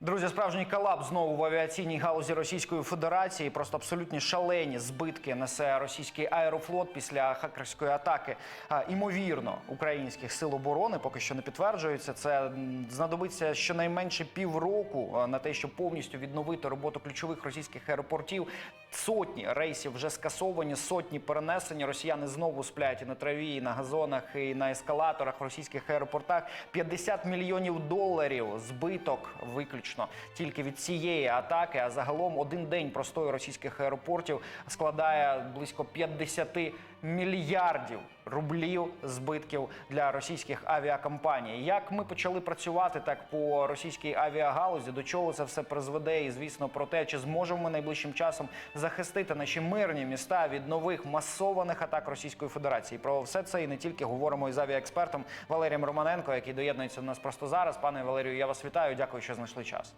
Друзі, справжній колапс знову в авіаційній галузі Російської Федерації. Просто абсолютні шалені збитки несе російський аерофлот після хакерської атаки. А, імовірно, українських сил оборони поки що не підтверджується. Це знадобиться щонайменше півроку на те, щоб повністю відновити роботу ключових російських аеропортів. Сотні рейсів вже скасовані, сотні перенесені. Росіяни знову сплять і на траві, і на газонах, і на ескалаторах в російських аеропортах. 50 мільйонів доларів збиток виключно тільки від цієї атаки. А загалом один день простою російських аеропортів складає близько 50 мільярдів рублів збитків для російських авіакомпаній. Як ми почали працювати так по російській авіагалузі, до чого це все призведе? І звісно, про те, чи зможемо ми найближчим часом захистити наші мирні міста від нових масованих атак Російської Федерації. Про все це і не тільки говоримо із авіаекспертом Валерієм Романенко, який доєднується до нас просто зараз. Пане Валерію, я вас вітаю. Дякую, що знайшли час.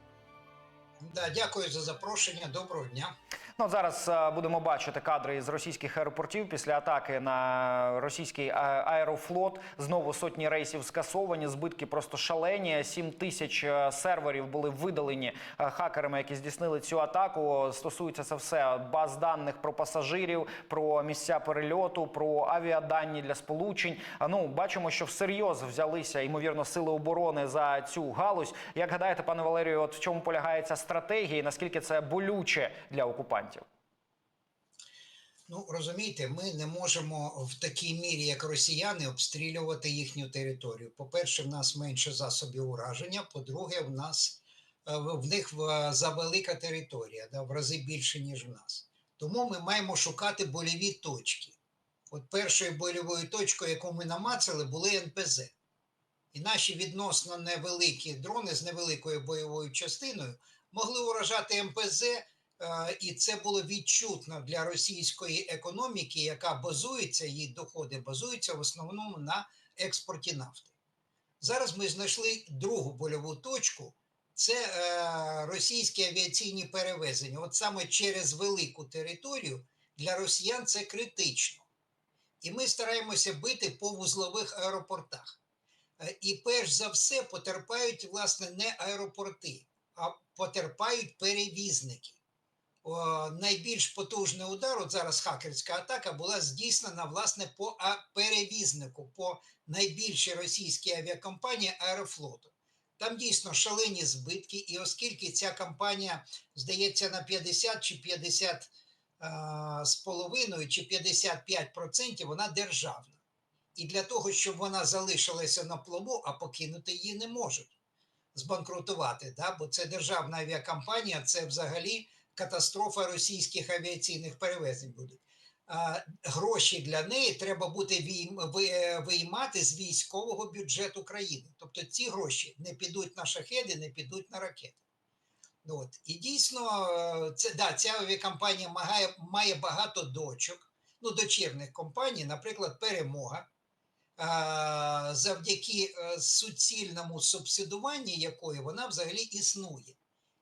Да, дякую за запрошення. Доброго дня. Ну зараз е, будемо бачити кадри з російських аеропортів після атаки на російський аерофлот. Знову сотні рейсів скасовані. Збитки просто шалені. 7 тисяч е, серверів були видалені е, хакерами, які здійснили цю атаку. Стосується це все баз даних про пасажирів, про місця перельоту, про авіадані для сполучень. Ну бачимо, що всерйоз взялися ймовірно сили оборони за цю галузь. Як гадаєте, пане Валерію, от в чому полягає і Наскільки це болюче для окупантів? Ну розумієте, ми не можемо в такій мірі, як росіяни, обстрілювати їхню територію. По-перше, в нас менше засобів ураження. По-друге, в нас е, в них завелика територія, да, в рази більше, ніж в нас. Тому ми маємо шукати больові точки. От першою больовою точкою, яку ми намацали, були НПЗ. І наші відносно невеликі дрони з невеликою бойовою частиною могли уражати МПЗ, е, і це було відчутно для російської економіки, яка базується, її доходи базуються в основному на експорті нафти. Зараз ми знайшли другу больову точку. Це е, російські авіаційні перевезення. От саме через велику територію для росіян це критично. І ми стараємося бити по вузлових аеропортах. Е, І перш за все потерпають власне не аеропорти, потерпають перевізники. О, найбільш потужний удар, от зараз хакерська атака, була здійснена власне по перевізнику, по найбільшій російській авіакомпанії Аерофлоту. Там дійсно шалені збитки, і оскільки ця компанія, здається, на 50 чи 50 а, з половиною чи 55%, вона державна. І для того, щоб вона залишилася на плаву, а покинути її не можуть збанкрутувати. Да? Бо це державна авіакомпанія, це взагалі катастрофа російських авіаційних перевезень. А, гроші для неї треба буде вийм- ви- виймати з військового бюджету країни. Тобто ці гроші не підуть на шахеди, не підуть на ракети. Ну От. І дійсно, е, це, да, ця авіакомпанія має, має багато дочок, ну, дочірних компаній, наприклад, Перемога, завдяки е, суцільному субсидуванні якої вона взагалі існує.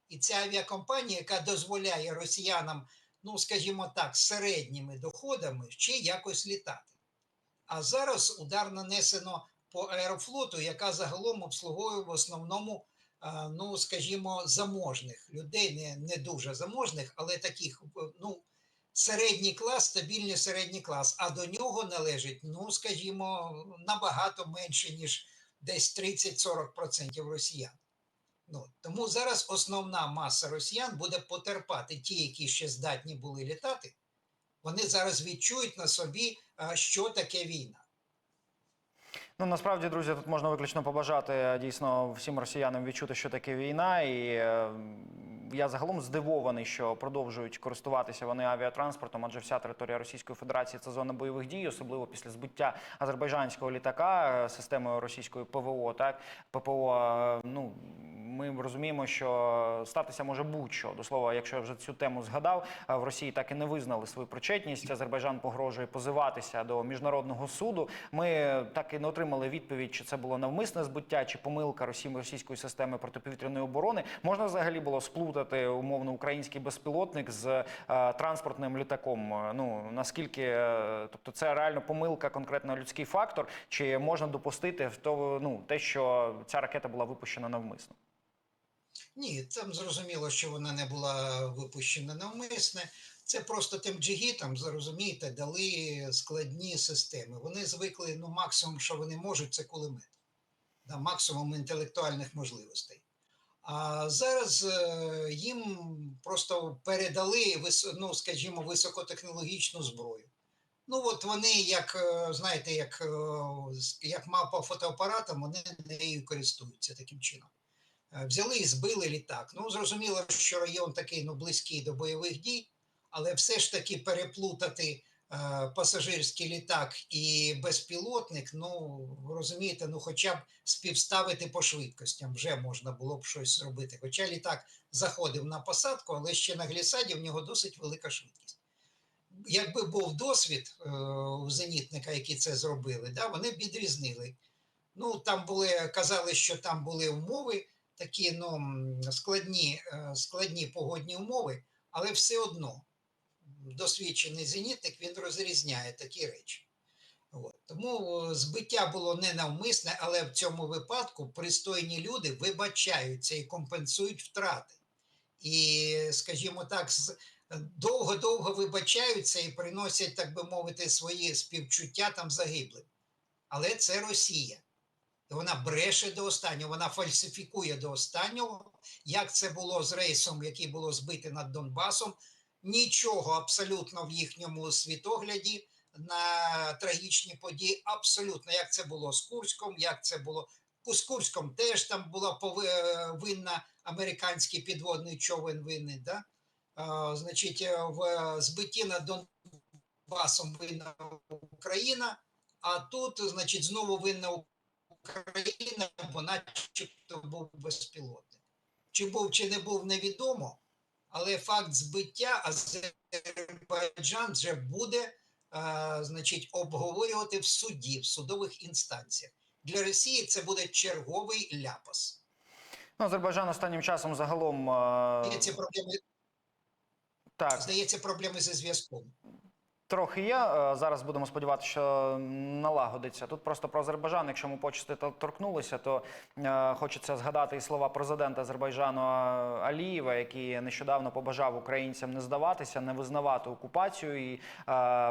І ця авіакомпанія, яка дозволяє росіянам, ну скажімо так, середніми доходами ще якось літати. А зараз удар нанесено по аерофлоту, яка загалом обслуговує в основному, ну скажімо, заможних людей, не, не дуже заможних, але таких, е, ну, середній клас, стабільний середній клас, а до нього належить, ну скажімо, набагато менше, ніж десь 30-40% росіян. Ну, тому зараз основна маса росіян буде потерпати ті, які ще здатні були літати. Вони зараз відчують на собі, що таке війна. Ну насправді, друзі, тут можна виключно побажати е, дійсно всім росіянам відчути, що таке війна, і е, я загалом здивований, що продовжують користуватися вони авіатранспортом, адже вся територія Російської Федерації це зона бойових дій, особливо після збиття азербайджанського літака е, системою російської ПВО. Так ППО, ну ми розуміємо, що статися може будь-що. До слова, якщо я вже цю тему згадав, е, в Росії так і не визнали свою причетність. Азербайджан погрожує позиватися до міжнародного суду. Ми так і не отримали відповідь, чи це було навмисне збиття, чи помилка Росії російської системи протиповітряної оборони. Можна взагалі було сплутати умовно український безпілотник з е, транспортним літаком. Е, Ну наскільки, е, тобто, це реально помилка, конкретно людський фактор, чи можна допустити в то, ну те, що ця ракета була випущена навмисно? Ні, там зрозуміло, що вона не була випущена навмисне. Це просто тим джигітам, зрозумієте, дали складні системи. Вони звикли, ну, максимум, що вони можуть, це кулемет. Да, максимум інтелектуальних можливостей. А зараз е, їм просто передали, ну, скажімо, високотехнологічну зброю. Ну, от вони, як, е, знаєте, як, е, як мапа фотоапаратом, вони нею користуються таким чином. Е, Взяли і збили літак. Ну, зрозуміло, що район такий ну, близький до бойових дій, але все ж таки переплутати е, пасажирський літак і безпілотник, ну розумієте, ну хоча б співставити по швидкостям вже можна було б щось зробити. Хоча літак заходив на посадку, але ще на глісаді в нього досить велика швидкість. Якби був досвід е, у зенітника, які це зробили, да, вони б відрізнили. Ну, там були, казали, що там були умови, такі ну, складні, е, складні погодні умови, але все одно досвідчений зенітник він розрізняє такі речі. От. Тому збиття було ненавмисне, але в цьому випадку пристойні люди вибачаються і компенсують втрати. І, скажімо так, довго-довго вибачаються і приносять, так би мовити, свої співчуття там загиблим. Але це Росія. Вона бреше до останнього, вона фальсифікує до останнього. Як це було з рейсом, який було збите над Донбасом, нічого абсолютно в їхньому світогляді на трагічні події. Абсолютно, як це було з Курськом, як це було з Курськом теж там була е, винна американський підводний човен винний. Да? Значить, е, в збитті над Донбасом винна Україна, а тут, значить, знову винна Україна, бо начебто був безпілотник. Чи був, чи не був, невідомо, але факт збиття Азербайджан вже буде а, значить, обговорювати в суді, в судових інстанціях. Для Росії це буде черговий ляпас. Ну, Азербайджан останнім часом загалом е, Здається, проблеми, так здається, проблеми зі зв'язком. Трохи є. Е, Зараз будемо сподіватися, що налагодиться. Тут просто про Азербайджан. Якщо ми почасти та- торкнулися, то е, хочеться згадати і слова президента Азербайджану е, Алієва, який нещодавно побажав українцям не здаватися, не визнавати окупацію і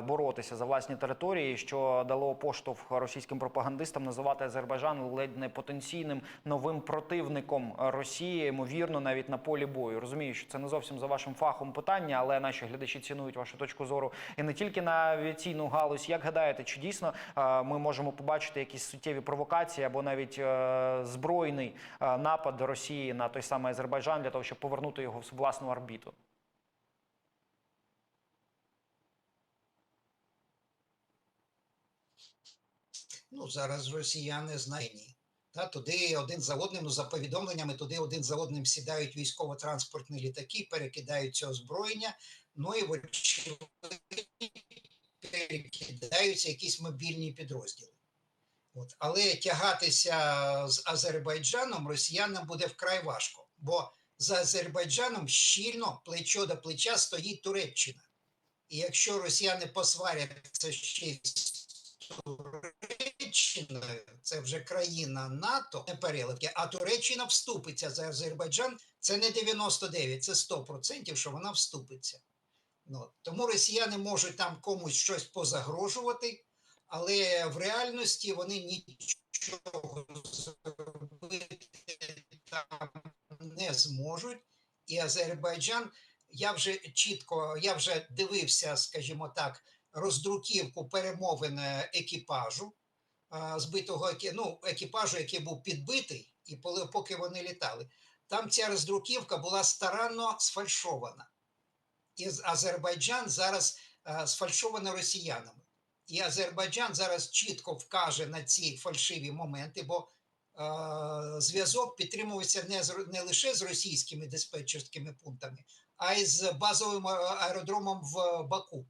боротися за власні території, що дало поштовх російським пропагандистам називати Азербайджан ледь не потенційним новим противником Росії, ймовірно, навіть на полі бою. Розумію, що це не зовсім за вашим фахом питання, але наші глядачі цінують вашу точку зору і не тільки на авіаційну галузь. Як гадаєте, чи дійсно е, ми можемо побачити якісь суттєві провокації або навіть е, збройний е, напад Росії на той самий Азербайджан для того, щоб повернути його в власну орбіту? Ну, зараз росіяни знайні. Та, туди один за одним, ну, за повідомленнями, туди один за одним сідають військово-транспортні літаки, перекидають це озброєння, ну і вочевидь перекидаються якісь мобільні підрозділи. От. Але тягатися з Азербайджаном росіянам буде вкрай важко, бо за Азербайджаном щільно плечо до плеча стоїть Туреччина. І якщо росіяни посваряться ще з Туреччиною, це вже країна НАТО, не переливки, а Туреччина вступиться за Азербайджан. Це не 99, це 100%, що вона вступиться. Ну, тому росіяни можуть там комусь щось позагрожувати, але в реальності вони нічого зробити там не зможуть. І Азербайджан, я вже чітко, я вже дивився, скажімо так, роздруківку перемовин е, екіпажу, збитого ну, екіпажу, який був підбитий, і поки вони літали. Там ця роздруківка була старанно сфальшована. І Азербайджан зараз е, сфальшовано росіянами. І Азербайджан зараз чітко вкаже на ці фальшиві моменти, бо е, зв'язок підтримувався не, з, не лише з російськими диспетчерськими пунктами, а й з базовим е, аеродромом в Баку.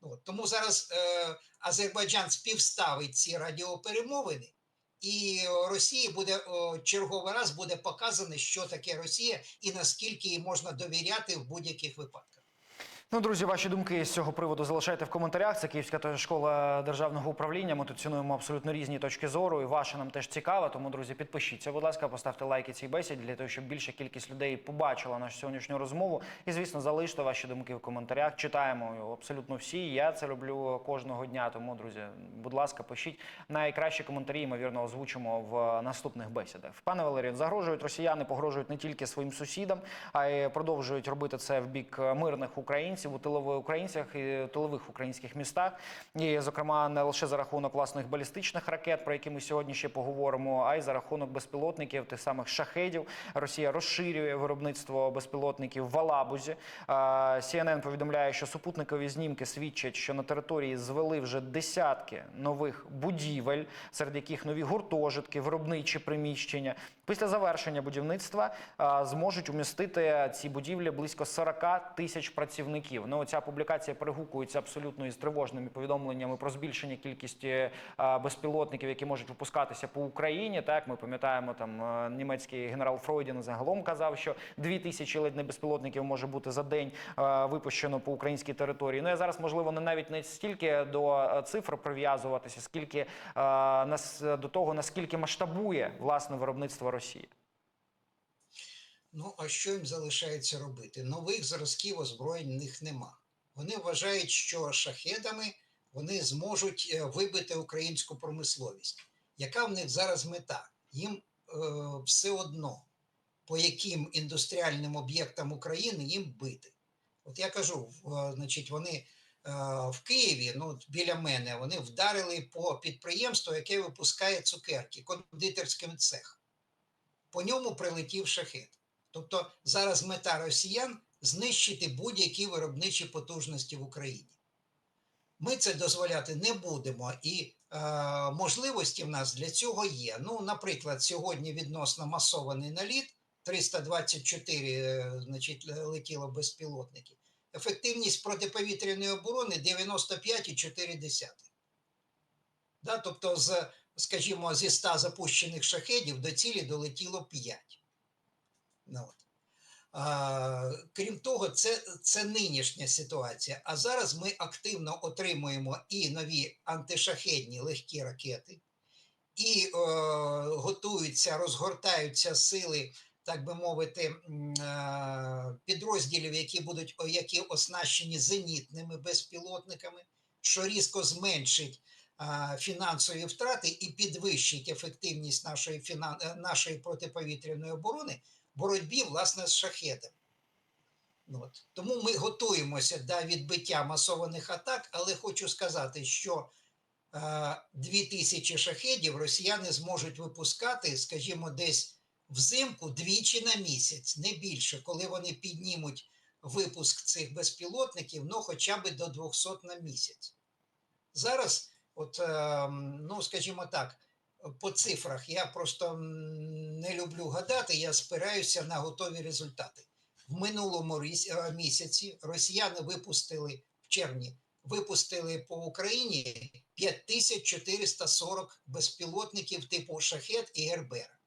От, тому зараз е, Азербайджан співставить ці радіоперемовини, і Росії буде о, черговий раз буде показано, що таке Росія і наскільки їй можна довіряти в будь-яких випадках. Ну, друзі, ваші думки з цього приводу залишайте в коментарях. Це Київська школа державного управління. Ми тут цінуємо абсолютно різні точки зору, і ваша нам теж цікава. Тому, друзі, підпишіться, будь ласка, поставте лайки цій бесіді для того, щоб більша кількість людей побачила нашу сьогоднішню розмову. І, звісно, залиште ваші думки в коментарях. Читаємо абсолютно всі. Я це роблю кожного дня. Тому, друзі, будь ласка, пишіть найкращі коментарі. Ймовірно, озвучимо в наступних бесідах. Пане Валерію, загрожують росіяни, погрожують не тільки своїм сусідам, а й продовжують робити це в бік мирних українців у тилових українцях і тилових українських містах. І, зокрема, не лише за рахунок власних балістичних ракет, про які ми сьогодні ще поговоримо, а й за рахунок безпілотників, тих самих шахедів. Росія розширює виробництво безпілотників в Алабузі. CNN повідомляє, що супутникові знімки свідчать, що на території звели вже десятки нових будівель, серед яких нові гуртожитки, виробничі приміщення. Після завершення будівництва зможуть умістити ці будівлі близько 40 тисяч працівників. Ну, ця публікація перегукується абсолютно із тривожними повідомленнями про збільшення кількості безпілотників, які можуть випускатися по Україні. Так, ми пам'ятаємо, там німецький генерал Фройдін загалом казав, що 2 тисячі ледь не безпілотників може бути за день випущено по українській території. Ну я зараз можливо не навіть не стільки до цифр прив'язуватися, скільки нас до того наскільки масштабує власне виробництво Росії. Ну, а що їм залишається робити? Нових зразків озброєнь в них нема. Вони вважають, що шахедами вони зможуть е, вибити українську промисловість. Яка в них зараз мета? Їм е, все одно, по яким індустріальним об'єктам України їм бити. От я кажу, е, значить, вони е, в Києві, ну, біля мене, вони вдарили по підприємству, яке випускає цукерки, кондитерським цех. По ньому прилетів шахет. Тобто зараз мета росіян знищити будь-які виробничі потужності в Україні. Ми це дозволяти не будемо, і е, можливості в нас для цього є. Ну, наприклад, сьогодні відносно масований наліт 324 е, значить, летіло безпілотників. Ефективність протиповітряної оборони 95,4. Да, тобто, з, скажімо, зі 100 запущених шахедів до цілі долетіло 5. Ну, от. А, крім того, це, це нинішня ситуація. А зараз ми активно отримуємо і нові антишахедні легкі ракети, і е, готуються, розгортаються сили, так би мовити, підрозділів, які будуть які оснащені зенітними безпілотниками, що різко зменшить фінансові втрати і підвищить ефективність нашої, фінан... е, нашої протиповітряної оборони боротьбі власне з шахедами. Ну, От. Тому ми готуємося до відбиття масованих атак, але хочу сказати, що е, 2000 шахедів росіяни зможуть випускати, скажімо, десь взимку двічі на місяць, не більше, коли вони піднімуть випуск цих безпілотників, ну хоча б до 200 на місяць. Зараз, от, е, ну скажімо так, по цифрах я просто не люблю гадати, я спираюся на готові результати. В минулому е, місяці росіяни випустили в червні, випустили по Україні 5440 безпілотників типу Шахет і Гербера.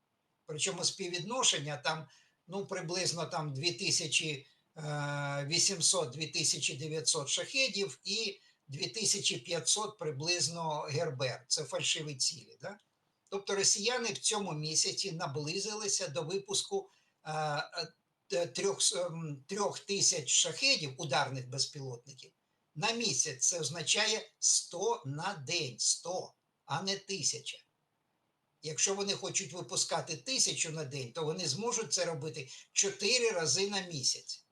Причому співвідношення там ну, приблизно там 2800-2900 шахедів і 2500 приблизно Гербер. Це фальшиві цілі. Да? Тобто росіяни в цьому місяці наблизилися до випуску е, е, ем, трьох тисяч шахедів, ударних безпілотників, на місяць. Це означає 100 на день, 100, а не тисяча. Якщо вони хочуть випускати тисячу на день, то вони зможуть це робити 4 рази на місяць.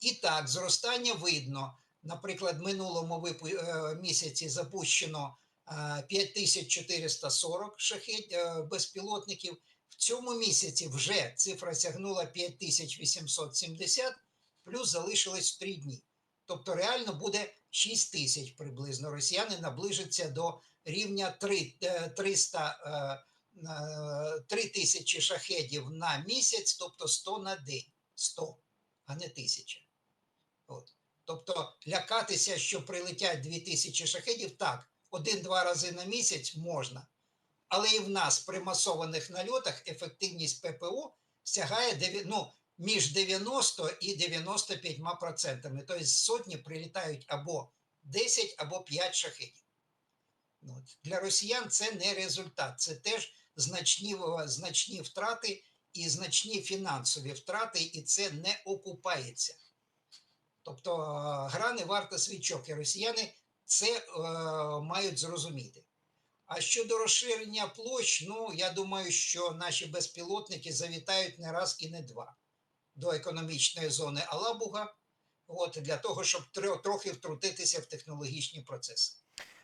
І так, зростання видно. Наприклад, в минулому е, місяці запущено е, 5440 шахет е, безпілотників. В цьому місяці вже цифра сягнула 5870, плюс залишилось 3 дні. Тобто реально буде 6 тисяч приблизно. Росіяни наближаться до рівня 3, е, 300, е, е, 3 тисячі шахедів на місяць, тобто 100 на день. 100, а не тисяча. От. Тобто лякатися, що прилетять 2000 шахедів, так, один-два рази на місяць можна. Але і в нас при масованих нальотах ефективність ППО сягає ну, між 90 і 95 процентами. Тобто сотні прилітають або 10, або 5 шахетів. Ну. Для росіян це не результат, це теж значні, значні втрати і значні фінансові втрати, і це не окупається. Тобто е, гра не варта свічок, і росіяни це е, мають зрозуміти. А щодо розширення площ, ну я думаю, що наші безпілотники завітають не раз і не два до економічної зони Алабуга, от для того, щоб трохи втрутитися в технологічні процеси.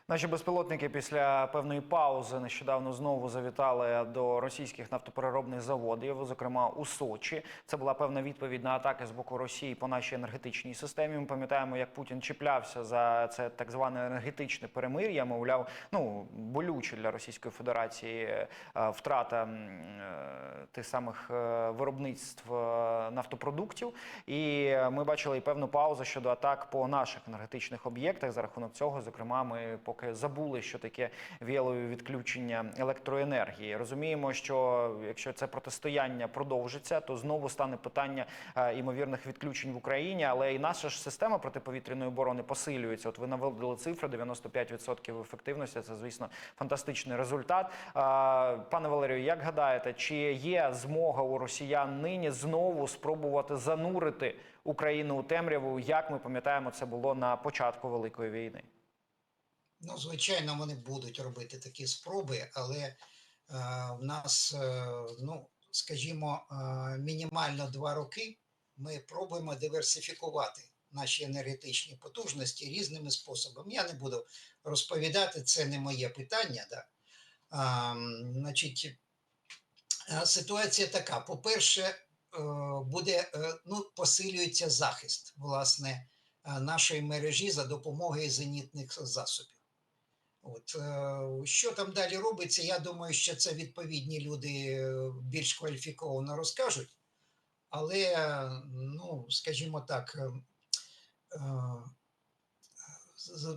Наші безпілотники після певної паузи нещодавно знову завітали до російських нафтопереробних заводів, зокрема у Сочі. Це була певна відповідь на атаки з боку Росії по нашій енергетичній системі. Ми пам'ятаємо, як Путін чіплявся за це так зване енергетичне перемир'я. Мовляв, ну болюче для Російської Федерації е, втрата е, тих самих е, виробництв нафтопродуктів. І ми бачили і певну паузу щодо атак по наших енергетичних об'єктах. За рахунок цього, зокрема, ми поки забули, що таке віялові відключення електроенергії. Розуміємо, що якщо це протистояння продовжиться, то знову стане питання е, імовірних відключень в Україні. Але і наша ж система протиповітряної оборони посилюється. От ви навели цифри 95% ефективності. Це звісно фантастичний результат. Е, Пане Валерію, як гадаєте, чи є змога у росіян нині знову спробувати занурити Україну у темряву? Як ми пам'ятаємо, це було на початку великої війни? Ну, звичайно, вони будуть робити такі спроби, але е, в нас, е, ну, скажімо, е, мінімально два роки ми пробуємо диверсифікувати наші енергетичні потужності різними способами. Я не буду розповідати, це не моє питання. Да? А, значить, ситуація така: по-перше, буде ну, посилюється захист власне нашої мережі за допомогою зенітних засобів. От е, що там далі робиться, я думаю, що це відповідні люди е, більш кваліфіковано розкажуть. Але, е, ну, скажімо так,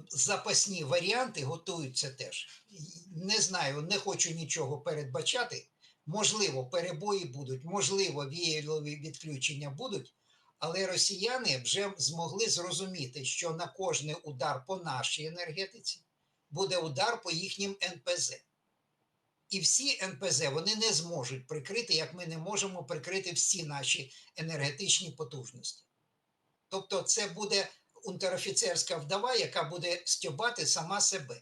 запасні варіанти готуються теж. Не знаю, не хочу нічого передбачати. Можливо, перебої будуть, можливо, віялові відключення будуть, але росіяни вже змогли зрозуміти, що на кожний удар по нашій енергетиці буде удар по їхнім НПЗ. І всі НПЗ вони не зможуть прикрити, як ми не можемо прикрити всі наші енергетичні потужності. Тобто, це буде унтерофіцерська вдова, яка буде стьобати сама себе.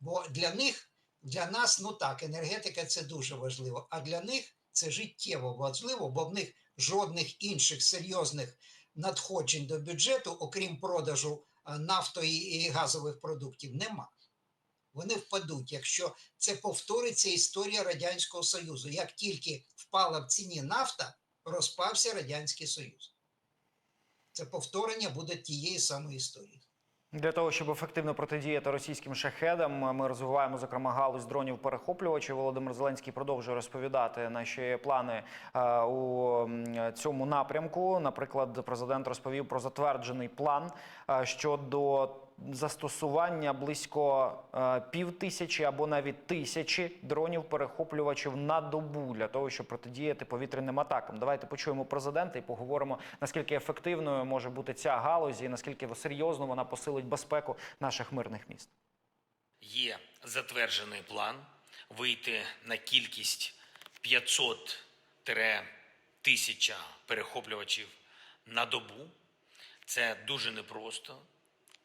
Бо для них, для нас, ну так, енергетика це дуже важливо, а для них це життєво важливо, бо в них жодних інших серйозних надходжень до бюджету, окрім продажу нафто і газових продуктів, нема. Вони впадуть, якщо це повториться історія Радянського Союзу. Як тільки впала в ціні нафта, розпався Радянський Союз. Це повторення буде тієї самої історії. Для того щоб ефективно протидіяти російським шахедам, ми розвиваємо зокрема галузь дронів перехоплювачів. Володимир Зеленський продовжує розповідати наші плани е, у цьому напрямку. Наприклад, президент розповів про затверджений план е, щодо застосування близько е, пів тисячі або навіть тисячі дронів перехоплювачів на добу для того, щоб протидіяти повітряним атакам. Давайте почуємо президента і поговоримо наскільки ефективною може бути ця галузь і наскільки серйозно вона посилить безпеку наших мирних міст. Є затверджений план вийти на кількість 500-1000 перехоплювачів на добу. Це дуже непросто.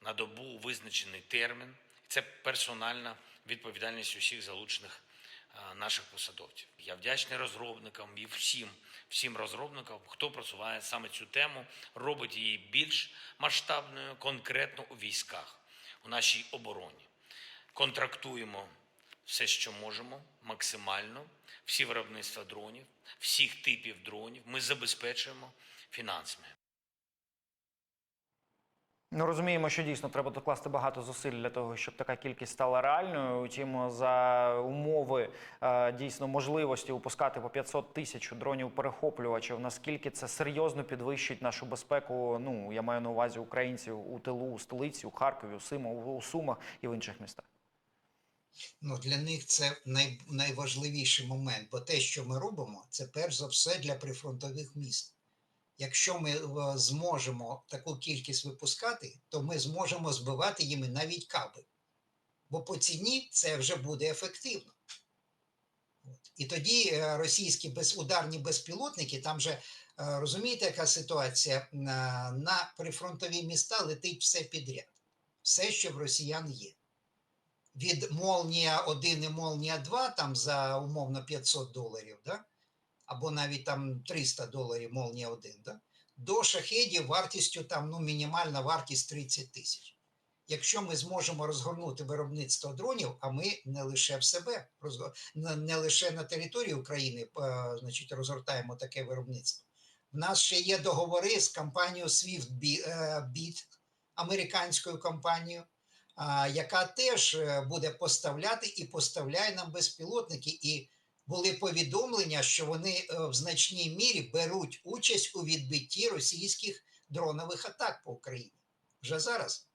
На добу визначений термін. Це персональна відповідальність усіх залучених е, наших посадовців. Я вдячний розробникам і всім, всім розробникам, хто просуває саме цю тему, робить її більш масштабною, конкретно у військах, у нашій обороні контрактуємо все, що можемо, максимально, всі виробництва дронів, всіх типів дронів ми забезпечуємо фінансами. Ну розуміємо, що дійсно треба докласти багато зусиль для того, щоб така кількість стала реальною. Утім, за умови е, дійсно можливості випускати по 500 тисяч дронів перехоплювачів. Наскільки це серйозно підвищить нашу безпеку? Ну я маю на увазі українців у тилу, у столиці, у Харкові, у Симу, у Сумах і в інших містах. Ну, для них це най, найважливіший момент, бо те, що ми робимо, це перш за все для прифронтових міст. Якщо ми е, зможемо таку кількість випускати, то ми зможемо збивати їми навіть каби. Бо по ціні це вже буде ефективно. От. І тоді е, російські безударні безпілотники, там же е, розумієте, яка ситуація на, на прифронтові міста летить все підряд, все, що в росіян є. Від Молнія 1 і Молнія 2 там за умовно 500 доларів, да? Або навіть там 300 доларів Молнія 1, да? до шахедів вартістю там ну, мінімальна вартість 30 тисяч. Якщо ми зможемо розгорнути виробництво дронів, а ми не лише в себе, не лише на території України е, значить, розгортаємо таке виробництво. В нас ще є договори з компанією SwiftBit, американською компанією, яка теж е, буде поставляти і поставляє нам безпілотники. І були повідомлення, що вони е, в значній мірі беруть участь у відбитті російських дронових атак по Україні вже зараз.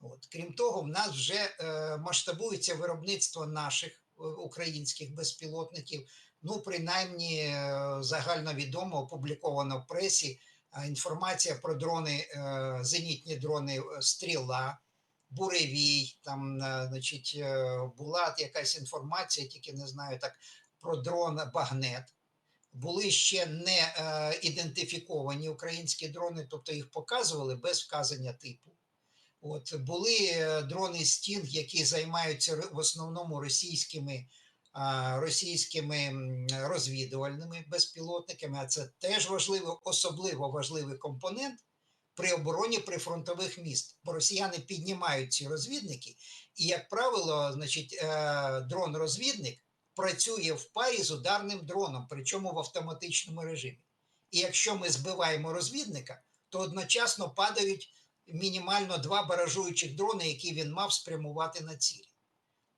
От. Крім того, в нас вже е, масштабується виробництво наших е, українських безпілотників. Ну, принаймні, е, загальновідомо опубліковано в пресі е, інформація про дрони, е, зенітні дрони Стріла, Буревій. Там, е, значить, е, була якась інформація, тільки не знаю так, про дрон Багнет. Були ще не е, ідентифіковані українські дрони, тобто їх показували без вказання типу. От були е, дрони Sting, які займаються в основному російськими, а, російськими розвідувальними безпілотниками. А це теж важливо, особливо важливий компонент при обороні прифронтових міст. Бо росіяни піднімають ці розвідники, і, як правило, значить, е, дрон-розвідник працює в парі з ударним дроном, причому в автоматичному режимі. І якщо ми збиваємо розвідника, то одночасно падають мінімально два баражуючих дрони, які він мав спрямувати на цілі.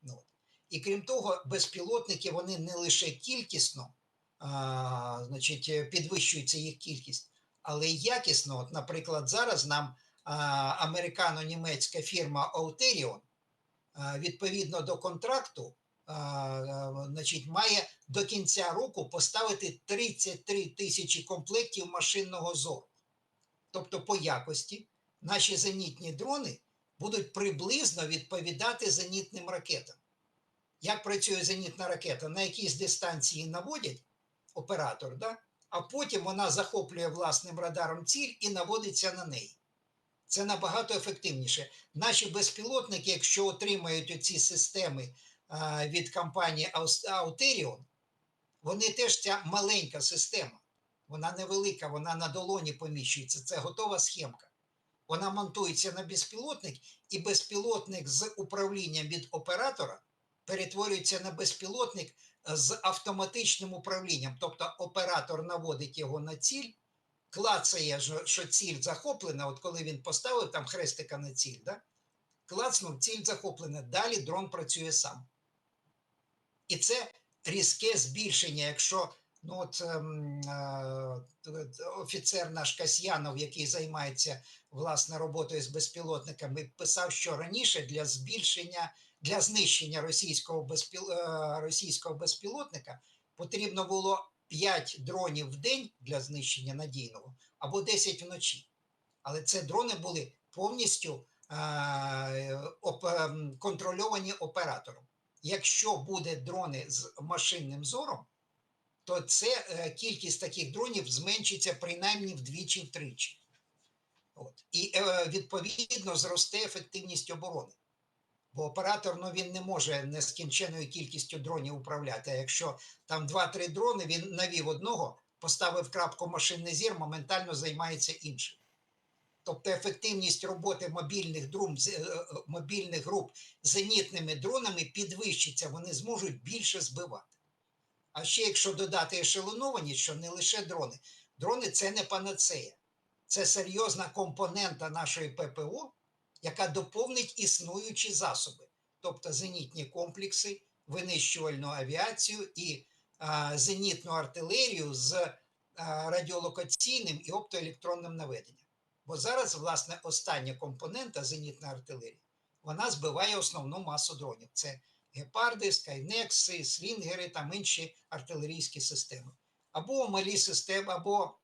Ну. І крім того, безпілотники вони не лише кількісно а, значить, підвищується їх кількість, але й якісно. От, наприклад, зараз нам американо-німецька фірма Auterion відповідно до контракту значить, має до кінця року поставити 33 тисячі комплектів машинного зору. Тобто, по якості наші зенітні дрони будуть приблизно відповідати зенітним ракетам. Як працює зенітна ракета? На якійсь дистанції наводять оператор, да? а потім вона захоплює власним радаром ціль і наводиться на неї. Це набагато ефективніше. Наші безпілотники, якщо отримають оці системи від компанії Auterion, вони теж ця маленька система. Вона невелика, вона на долоні поміщується. Це готова схемка. Вона монтується на безпілотник, і безпілотник з управлінням від оператора перетворюється на безпілотник з автоматичним управлінням. Тобто оператор наводить його на ціль, клацає, що ціль захоплена. От коли він поставив там хрестика на ціль, да? клацнув, ціль захоплена. Далі дрон працює сам. І це різке збільшення, якщо ну от ем, е, офіцер наш Касьянов, який займається власне роботою з безпілотниками, писав, що раніше для збільшення, для знищення російського, безпіл, е, російського безпілотника потрібно було 5 дронів в день для знищення надійного або 10 вночі. Але це дрони були повністю е, оп, ем, контрольовані оператором. Якщо буде дрони з машинним зором, то це е, кількість таких дронів зменшиться принаймні вдвічі-втричі. От. І е, відповідно зросте ефективність оборони. Бо оператор ну, він не може нескінченною кількістю дронів управляти. А якщо там 2-3 дрони, він навів одного, поставив крапку машинний зір, моментально займається іншим. Тобто ефективність роботи мобільних, друм, е, е, мобільних груп зенітними дронами підвищиться, вони зможуть більше збивати. А ще якщо додати ешелонованість, що не лише дрони. Дрони це не панацея. Це серйозна компонента нашої ППО, яка доповнить існуючі засоби, тобто зенітні комплекси, винищувальну авіацію і а, зенітну артилерію з а, радіолокаційним і оптоелектронним наведенням. Бо зараз, власне, остання компонента зенітна артилерія, вона збиває основну масу дронів. Це гепарди, скайнекси, слінгери там інші артилерійські системи. Або малі системи, або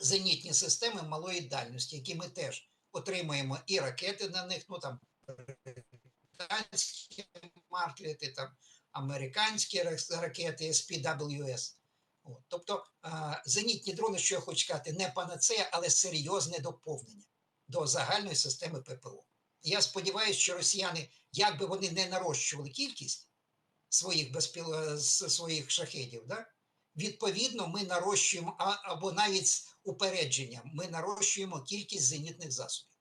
зенітні системи малої дальності, які ми теж отримуємо і ракети на них, ну там британські маркети, там американські ракети SPWS. От. Тобто зенітні дрони, що я хочу сказати, не панацея, але серйозне доповнення до загальної системи ППО. Я сподіваюся, що росіяни, як би вони не нарощували кількість своїх безпіл... е, своїх шахедів, да? відповідно, ми нарощуємо, або навіть з упередженням, ми нарощуємо кількість зенітних засобів.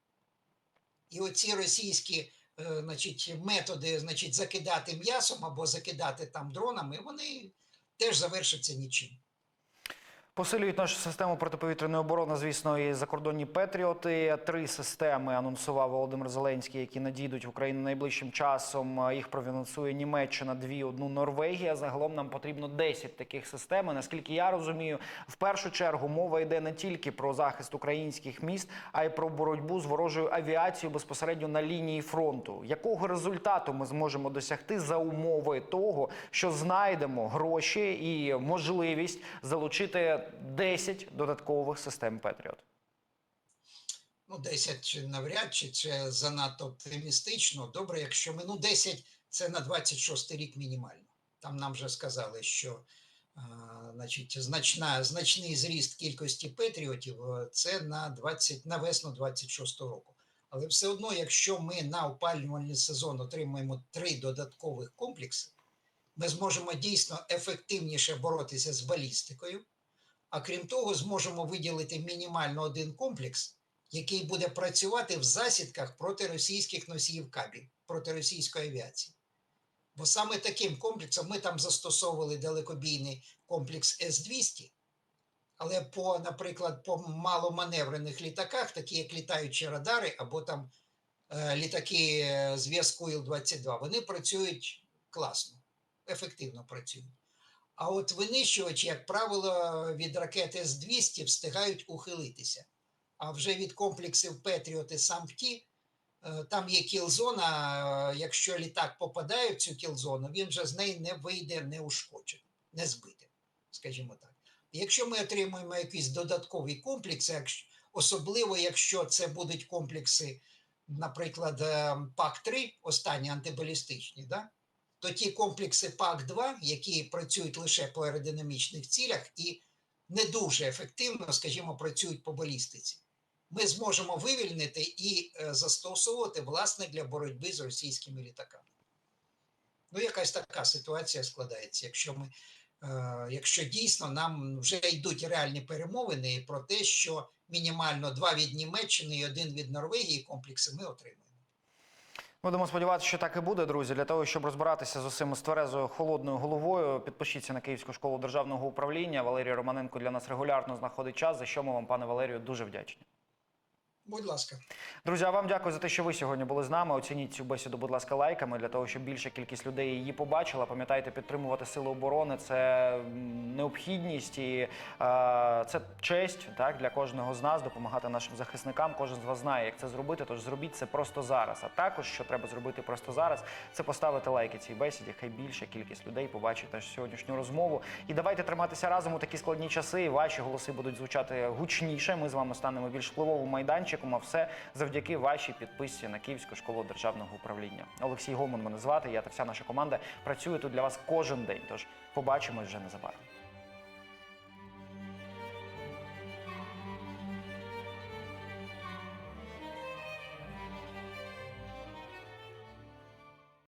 І оці російські е, значить, методи значить, закидати м'ясом або закидати там дронами, вони теж завершиться нічим. Посилюють нашу систему протиповітряної оборони, звісно, і закордонні патріоти. Три системи анонсував Володимир Зеленський, які надійдуть в Україну найближчим часом. Їх профінансує Німеччина, дві, одну Норвегія. Загалом нам потрібно 10 таких систем. Наскільки я розумію, в першу чергу мова йде не тільки про захист українських міст, а й про боротьбу з ворожою авіацією безпосередньо на лінії фронту. Якого результату ми зможемо досягти за умови того, що знайдемо гроші і можливість залучити 10 додаткових систем Петріот? Ну, 10 чи навряд чи це занадто оптимістично. Добре, якщо ми ну 10 це на 26 рік мінімально. Там нам вже сказали, що а, значить, значна, значний зріст кількості патріотів е, це на 20, на весну 26 року. Але все одно, якщо ми на опалювальний сезон отримаємо три додаткових комплекси, ми зможемо дійсно ефективніше боротися з балістикою. А крім того, зможемо виділити мінімально один комплекс, який буде працювати в засідках проти російських носіїв кабів, проти російської авіації. Бо саме таким комплексом ми там застосовували далекобійний комплекс С-200, але по, наприклад, по маломаневрених літаках, такі як літаючі радари або там е, літаки е, зв'язку Іл-22, вони працюють класно, ефективно працюють. А от винищувачі, як правило, від ракет С-200 встигають ухилитися. А вже від комплексів Петріот і Сампті, е, там є кілзона. Якщо літак попадає в цю кілзону, він вже з неї не вийде неушкодженим, не збитим, скажімо так. Якщо ми отримуємо якісь додаткові комплекси, особливо якщо це будуть комплекси, наприклад, е, ПАК-3, останні антибалістичні, да? То ті комплекси ПАК-2, які працюють лише по аеродинамічних цілях і не дуже ефективно, скажімо, працюють по балістиці, ми зможемо вивільнити і е, застосовувати власне для боротьби з російськими літаками. Ну, якась така ситуація складається, якщо ми. е, Якщо дійсно нам вже йдуть реальні перемовини про те, що мінімально два від Німеччини і один від Норвегії комплекси ми отримаємо. Будемо сподіватися, що так і буде, друзі. Для того, щоб розбиратися з усім з тверезою холодною головою, підпишіться на Київську школу державного управління. Валерій Романенко для нас регулярно знаходить час. За що ми вам, пане Валерію, дуже вдячні. Будь ласка. Друзі, а вам дякую за те, що ви сьогодні були з нами. Оцініть цю бесіду, будь ласка, лайками для того, щоб більша кількість людей її побачила. Пам'ятайте, підтримувати сили оборони це необхідність і е, це честь так для кожного з нас допомагати нашим захисникам. Кожен з вас знає, як це зробити. Тож зробіть це просто зараз. А також що треба зробити просто зараз, це поставити лайки цій бесіді. Хай більша кількість людей побачить нашу сьогоднішню розмову. І давайте триматися разом у такі складні часи. Ваші голоси будуть звучати гучніше. Ми з вами станемо більш впливовим майданчиком. А все завдяки вашій підписці на Київську школу державного управління. Олексій Гомон мене звати. Я та вся наша команда працює тут для вас кожен день. Тож побачимось вже незабаром.